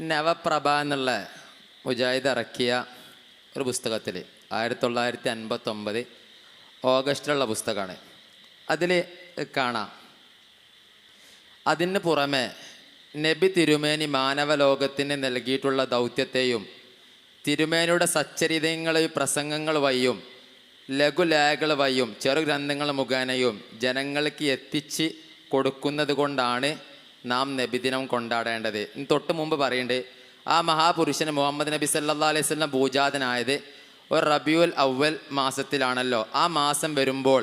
നവപ്രഭ എന്നുള്ള മുജാഹിദ് ഇറക്കിയ ഒരു പുസ്തകത്തിൽ ആയിരത്തി തൊള്ളായിരത്തി അൻപത്തൊമ്പത് ഓഗസ്റ്റിലുള്ള പുസ്തകമാണ്. അതിൽ കാണാം. അതിന് പുറമെ നബി തിരുമേനി മാനവലോകത്തിന് നൽകിയിട്ടുള്ള ദൗത്യത്തെയും തിരുമേനിയുടെ സച്ചരിതങ്ങൾ പ്രസംഗങ്ങൾ വഴിയും ലഘുലേഖകൾ വഴിയും ചെറുഗ്രന്ഥങ്ങൾ മുഖേനയും ജനങ്ങൾക്ക് എത്തിച്ച് കൊടുക്കുന്നത് കൊണ്ടാണ് നാം നബിദിനം കൊണ്ടാടേണ്ടത്. തൊട്ട് മുമ്പ് പറയണ്ടേ ആ മഹാപുരുഷന് മുഹമ്മദ് നബി സല്ലാ അലൈഹി സ്വലം പൂജാതനായത് ഒരു റബിയുൽ അവൽ മാസത്തിലാണല്ലോ. ആ മാസം വരുമ്പോൾ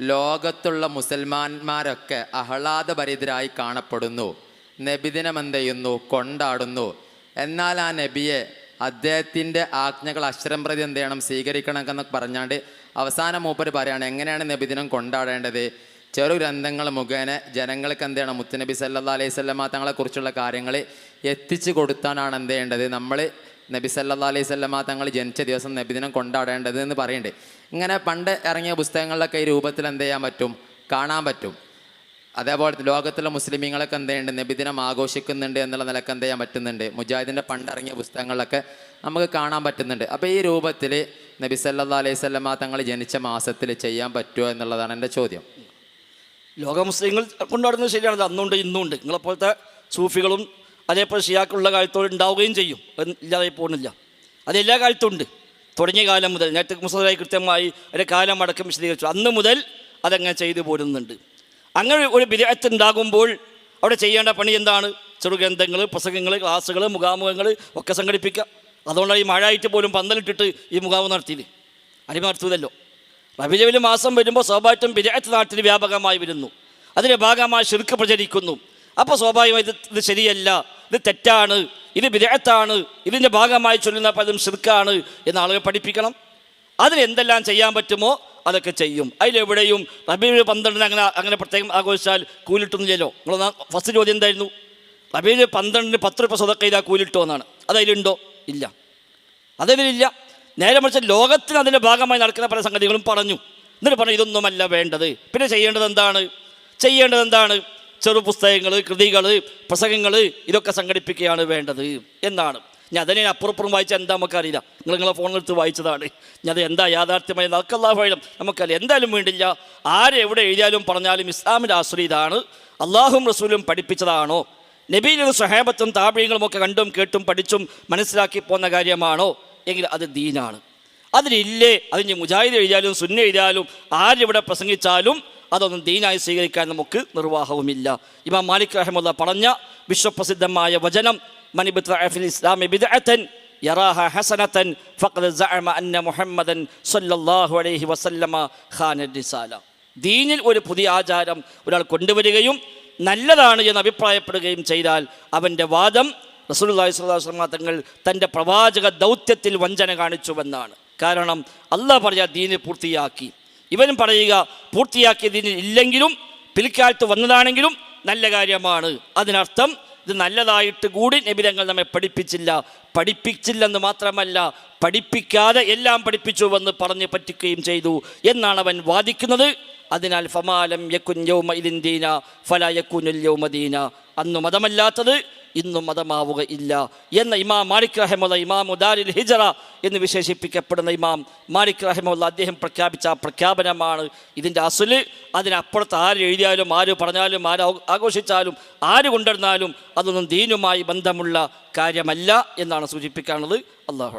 ലോകത്തുള്ള മുസൽമാന്മാരൊക്കെ ആഹ്ലാദഭരിതരായി കാണപ്പെടുന്നു. നബിദിനം എന്ത് ചെയ്യുന്നു? കൊണ്ടാടുന്നു. എന്നാൽ ആ നബിയെ അദ്ദേഹത്തിന്റെ ആജ്ഞകൾ അക്ഷരം പ്രതി എന്ത് ചെയ്യണം? സ്വീകരിക്കണം എന്നൊക്കെ പറഞ്ഞാണ്ട് അവസാന മൂപ്പർ പറയാണ് എങ്ങനെയാണ് നബിദിനം കൊണ്ടാടേണ്ടത്? ചെറു ഗ്രന്ഥങ്ങൾ മുഖേന ജനങ്ങൾക്ക് എന്ത് ചെയ്യണം മുത്തുനബി സല്ലാ അലൈഹി സ്വല്ലമ്മ തങ്ങളെക്കുറിച്ചുള്ള കാര്യങ്ങൾ എത്തിച്ചു കൊടുത്താനാണ് എന്ത് ചെയ്യേണ്ടത്? നമ്മൾ നബി സല്ലാ അലൈഹി സ്വല്ലമ്മ തങ്ങൾ ജനിച്ച ദിവസം നബിദിനം കൊണ്ടാടേണ്ടത് എന്ന് പറയുന്നുണ്ട്. ഇങ്ങനെ പണ്ട് ഇറങ്ങിയ പുസ്തകങ്ങളിലൊക്കെ ഈ രൂപത്തിൽ എന്ത് ചെയ്യാൻ പറ്റും? കാണാൻ പറ്റും. അതേപോലെ ലോകത്തിലെ മുസ്ലിമീങ്ങളൊക്കെ എന്ത് ചെയ്യുന്നുണ്ട്? നബിദിനം ആഘോഷിക്കുന്നുണ്ട് എന്നുള്ള നിലയ്ക്ക് എന്ത് ചെയ്യാൻ പറ്റുന്നുണ്ട്? മുജാഹിദിന്റെ പണ്ടിറങ്ങിയ പുസ്തകങ്ങളിലൊക്കെ നമുക്ക് കാണാൻ പറ്റുന്നുണ്ട്. അപ്പോൾ ഈ രൂപത്തിൽ നബി സല്ലാ അലൈഹി സ്വല്ലമ്മ തങ്ങൾ ജനിച്ച മാസത്തിൽ ചെയ്യാൻ പറ്റുമോ എന്നുള്ളതാണ് എന്റെ ചോദ്യം. ലോക മുസ്ലിങ്ങൾ കൊണ്ടാടുന്നത് ശരിയാണ് അന്നുണ്ട് ഇന്നുണ്ട്. നിങ്ങളെപ്പോലത്തെ സൂഫികളും അതേപോലെ ഷിയാക്കുള്ള കാലത്തോട് ഉണ്ടാവുകയും ചെയ്യും. ഇല്ലാതെ പോകുന്നില്ല. അതെല്ലാ കാലത്തും ഉണ്ട്. തുടങ്ങിയ കാലം മുതൽ നേരത്തെ മുസ്ലിമായി കൃത്യമായി ഒരു കാലം അടക്കം വിശദീകരിച്ചു. അന്ന് മുതൽ അതങ്ങനെ ചെയ്തു പോരുന്നുണ്ട്. അങ്ങനെ ഒരു വിദഗ്ധ ഉണ്ടാകുമ്പോൾ അവിടെ ചെയ്യേണ്ട പണി എന്താണ്? ചെറുഗ്രന്ഥങ്ങൾ പ്രസംഗങ്ങൾ ക്ലാസ്സുകൾ മുഖാമുഖങ്ങൾ ഒക്കെ സംഘടിപ്പിക്കുക. അതുകൊണ്ടാണ് ഈ മഴയായിട്ട് പോലും പന്തലിട്ടിട്ട് ഈ മുഖാമുഖം നടത്തിയത്. അടിമ നടത്തൂതല്ലോ റബിലവിൽ മാസം വരുമ്പോൾ സ്വാഭാവികം വിരാറ്റ് നാട്ടിൽ വ്യാപകമായി വരുന്നു. അതിന്റെ ഭാഗമായി ശിർക്ക് പ്രചരിക്കുന്നു. അപ്പോൾ സ്വാഭാവികമായി ഇത് ശരിയല്ല. ഇത് തെറ്റാണ്. ഇത് വിരാത്താണ് ഇതിന്റെ ഭാഗമായി ചൊല്ലുന്ന പലതും ശിർക്കാണ് എന്ന് ആളുകൾ പഠിപ്പിക്കണം. അതിന് എന്തെല്ലാം ചെയ്യാൻ പറ്റുമോ അതൊക്കെ ചെയ്യും. അതിലെവിടെയും റബീൽ പന്ത്രണ്ടിന് അങ്ങനെ അങ്ങനെ പ്രത്യേകം ആഘോഷിച്ചാൽ കൂലിട്ടൊന്നുമില്ലല്ലോ നിങ്ങൾ ഫസ്റ്റ് ചോദ്യം എന്തായിരുന്നു? റബീൽ പന്ത്രണ്ടിന് പത്ത് രൂപ സ്വതക്ക ചെയ്താൽ കൂലിട്ടോ എന്നാണ് അതതിലുണ്ടോ? ഇല്ല. അതതിലില്ല. നേരെ മറിച്ച് ലോകത്തിന് അതിന്റെ ഭാഗമായി നടക്കുന്ന പല സംഗതികളും പറഞ്ഞു. എന്നിട്ട് പറഞ്ഞു ഇതൊന്നുമല്ല വേണ്ടത്. പിന്നെ ചെയ്യേണ്ടത് എന്താണ്? ചെയ്യേണ്ടത് എന്താണ്? ചെറു പുസ്തകങ്ങൾ കൃതികൾ പ്രസംഗങ്ങൾ ഇതൊക്കെ സംഘടിപ്പിക്കുകയാണ് വേണ്ടത് എന്നാണ്. ഞാൻ അതിനെ അപ്പുറപ്പുറം വായിച്ചാൽ എന്താ നമുക്കറിയില്ല. നിങ്ങൾ നിങ്ങളെ ഫോണിലെടുത്ത് വായിച്ചതാണ്. ഞാൻ എന്താ യാഥാർത്ഥ്യമായി? നമുക്കല്ലാ വേണം നമുക്കറിയാം എന്തായാലും വേണ്ടില്ല. ആരെവിടെ എഴുതിയാലും പറഞ്ഞാലും ഇസ്ലാമിന്റെ ആശ്രയ ഇതാണ്. അള്ളാഹും റസൂലും പഠിപ്പിച്ചതാണോ? നബീലും സഹേബത്തും താപീയങ്ങളും ഒക്കെ കണ്ടും കേട്ടും പഠിച്ചും മനസ്സിലാക്കി പോകുന്ന കാര്യമാണോ? എങ്കിൽ അത് ദീനാണ്. അതിലില്ലേ? അതിന് മുജാഹിദ് എഴുതിയാലും സുന്ന എഴുതിയാലും ആരിവിടെ പ്രസംഗിച്ചാലും അതൊന്നും ദീനായി സ്വീകരിക്കാൻ നമുക്ക് നിർവാഹവുമില്ല. ഇമാം മാലിക് റഹമുല്ല പറഞ്ഞ വിശ്വപ്രസിദ്ധമായ വചനം മനിബിൽ ഇസ്ലാമി ബിദ്അത്തൻ യറാഹ ഹസനത്തൻ ഫഖദ് സഅമ അന്ന മുഹമ്മദൻ സല്ലല്ലാഹു അലൈഹി വസല്ലമ ഖാന റിസാല. ദീനിൽ ഒരു പുതിയ ആചാരം ഒരാൾ കൊണ്ടുവരികയും നല്ലതാണ് എന്ന് അഭിപ്രായപ്പെടുകയും ചെയ്താൽ അവന്റെ വാദം റസൂലുള്ളാഹി സ്വല്ലല്ലാഹു അലൈഹി തങ്ങൾ തന്റെ പ്രവാചക ദൗത്യത്തിൽ വഞ്ചന കാണിച്ചുവെന്നാണ്. കാരണം അള്ളാഹ് പറയുക ദീന് പൂർത്തിയാക്കി. ഇവനും പറയുക പൂർത്തിയാക്കിയ ദീനിൽ ഇല്ലെങ്കിലും പിൽക്കാലത്ത് വന്നതാണെങ്കിലും നല്ല കാര്യമാണ്. അതിനർത്ഥം ഇത് നല്ലതായിട്ട് കൂടി നബിതങ്ങൾ നമ്മെ പഠിപ്പിച്ചില്ല. പഠിപ്പിച്ചില്ലെന്ന് മാത്രമല്ല പഠിപ്പിക്കാതെ എല്ലാം പഠിപ്പിച്ചുവെന്ന് പറഞ്ഞു പറ്റിക്കുകയും ചെയ്തു എന്നാണ് അവൻ വാദിക്കുന്നത്. അതിനാൽ ഫമാലം യക്കുൻ യൗമ ഇതിൻ ദീന ഫല യക്കുനുൽ യൗമ ദീന. അന്ന് മതമല്ലാത്തത് ഇന്നും മതമാവുക ഇല്ല എന്ന ഇമാം മാലിക് റഹമുള്ള ഇമാം ഉദാരിൽ ഹിജറ എന്ന് വിശേഷിപ്പിക്കപ്പെടുന്ന ഇമാം മാലിക് റഹമുള്ള അദ്ദേഹം പ്രഖ്യാപിച്ച പ്രഖ്യാപനമാണ് ഇതിന്റെ അസുൽ അതിനപ്പുറത്ത് ആര് എഴുതിയാലും ആര് പറഞ്ഞാലും ആര് ആഘോഷിച്ചാലും ആര് കൊണ്ടുവന്നാലും അതൊന്നും ദീനുമായി ബന്ധമുള്ള കാര്യമല്ല എന്നാണ് സൂചിപ്പിക്കാനുള്ളത്. അള്ളാഹു